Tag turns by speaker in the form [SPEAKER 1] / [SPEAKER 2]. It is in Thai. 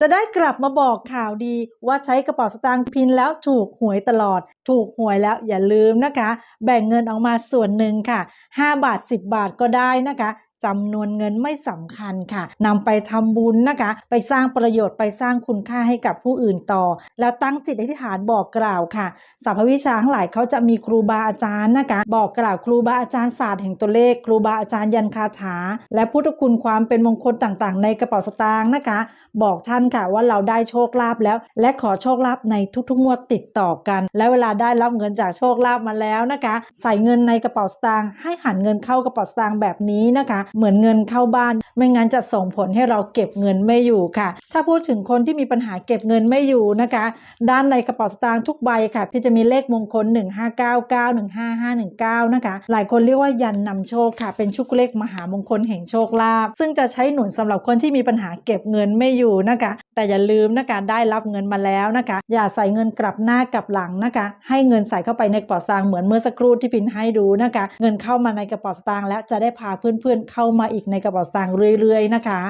[SPEAKER 1] จะได้กลับมาบอกข่าวดีว่าใช้กระเป๋าสตางค์พินแล้วถูกหวยตลอด ถูกหวยแล้วอย่าลืมนะคะ แบ่งเงินออกมาส่วนหนึ่งค่ะ 5 บาท 10 บาทก็ได้นะคะ จำนวนเงินไม่สำคัญค่ะนำไปทำบุญนะคะ ไปสร้างประโยชน์ไปสร้างคุณค่าให้กับผู้อื่นต่อ แล้วตั้งจิตอธิษฐานบอกกล่าวค่ะสัพพวิชาทั้งหลายเขาจะมีครูบาอาจารย์นะคะ บอกกล่าวครูบาอาจารย์ศาสตร์แห่งตัวเลข ครูบาอาจารย์ยันคาถา และพุทธคุณความเป็นมงคลต่างๆ ในกระเป๋าสตางค์นะคะ บอกท่านค่ะว่าเราได้โชคลาภแล้ว และขอโชคลาภในทุกๆงวดติดต่อกัน และเวลาได้รับเงินจากโชคลาภมาแล้วนะคะ ใส่เงินในกระเป๋าสตางค์ให้หันเงินเข้ากระเป๋าสตางค์แบบนี้นะคะเหมือนเงินเข้าบ้าน ไม่งั้นจะส่งผลให้เราเก็บเงินไม่อยู่ค่ะ ถ้าพูดถึงคนที่มีปัญหาเก็บเงินไม่อยู่นะคะ ด้านในกระเป๋าสตางค์ทุกใบค่ะ ที่จะมีเลขมงคล 1599 15519 นะคะ หลายคนเรียกว่ายันนำโชคค่ะ เป็นชุกเลขมหามงคลแห่งโชคลาภซึ่งจะใช้หนุนสำหรับคนที่มีปัญหาเก็บเงินไม่อยู่นะคะ แต่อย่าลืมนะคะได้รับเงินมาแล้วนะคะ อย่าใส่เงินกลับหน้ากลับหลังนะคะ ให้เงินใส่เข้าไปในกระเป๋าสตางค์เหมือนเมื่อสักครู่ที่พินให้ดูนะคะ เงินเข้ามาในกระเป๋าสตางค์แล้วจะได้พาเพื่อนๆเข้ามาอีกในกระเป๋าสตางค์เรื่อยๆนะคะ